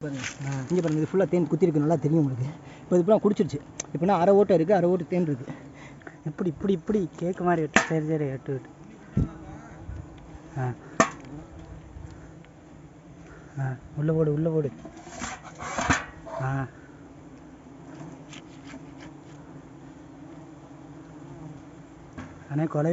பாருங்க. இங்கே பாருங்கள் இது ஃபுல்லாக தேன் குத்திருக்கு நல்லா தெரியும் உங்களுக்கு. இப்போ இது ஃபுல்லாக குடிச்சிருச்சு. இப்போனா அரை ஓட்டை இருக்குது அரை ஓட்டு தேன் இருக்குது இப்படி இப்படி இப்படி கேக்கு மாதிரி வெட்டு சரி சரி வெட்டு வெட்டு. ஆ. ஆ உள்ளே போடு உள்ளே போடு. ஆ. அண்ணே கொலை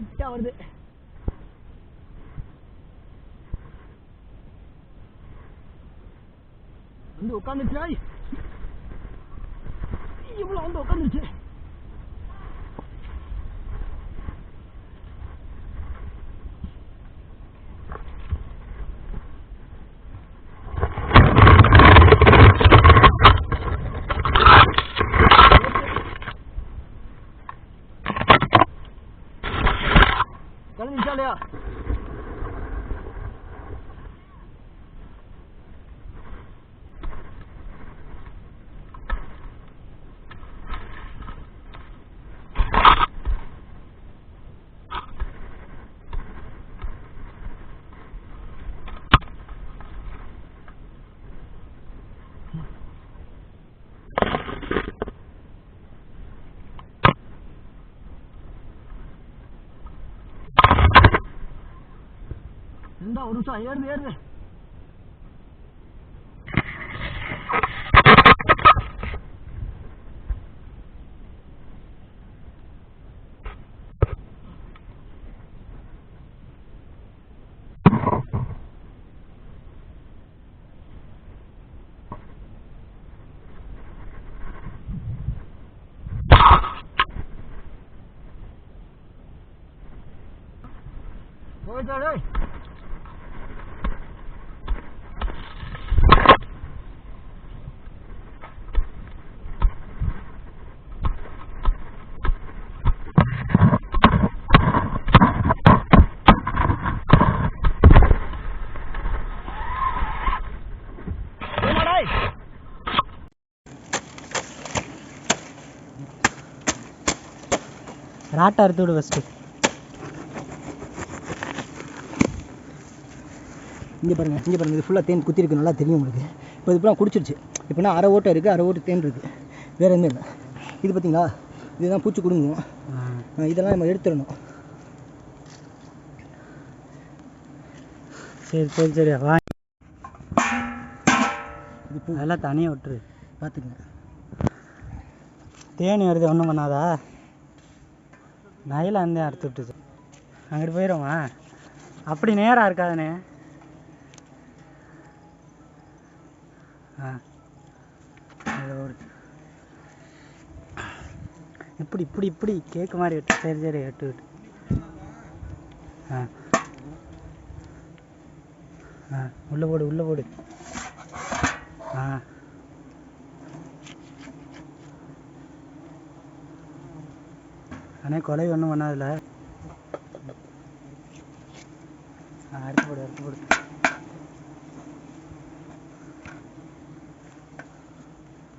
லைட்டாக வருது. வந்து உட்காந்துச்சா இவ்வளோ வந்து உட்காந்துருச்சு 赶紧下令 ஒரு நிமிஷம் ஏறுது ஏறுது போயிட்டா டேய் போமா ராட்டை அறுத்து விடு ஃபஸ்ட்டு இங்கே பாருங்க இங்கே பாருங்க. இது ஃபுல்லாக தேன் குத்திருக்கு நல்லா தெரியும் உங்களுக்கு. இப்போ இது குடிச்சிருச்சு. இப்போனா அரை ஓட்டை இருக்குது அரை ஓட்டு தேன் இருக்குது வேறு எதுவுமே இல்லை. இது பார்த்தீங்களா இதுதான் பூச்சி கொடுங்கும். இதெல்லாம் நம்ம எடுத்துடணும். சரி சரி சரி. வா. இது பூ. அதெல்லாம் தனியாக விட்டுரு. பார்த்துக்குங்க தேனி வருது ஒன்றும் பண்ணாதா? நயில அந்த அறுத்து விட்டுது அங்கிட்டு போயிடுமா அப்படி நேராக இருக்காதுண்ணே. ஆ. இப்படி இப்படி இப்படி கேக்கு மாதிரி வெட்டு சரி சரி வெட்டு வெட்டு. ஆ. ஆ. உள்ளே போடு உள்ளே போடு. ஆ. அண்ணே கொலை ஒன்றும் பண்ணாதில்ல அடுத்து போடு அடுத்து போடு.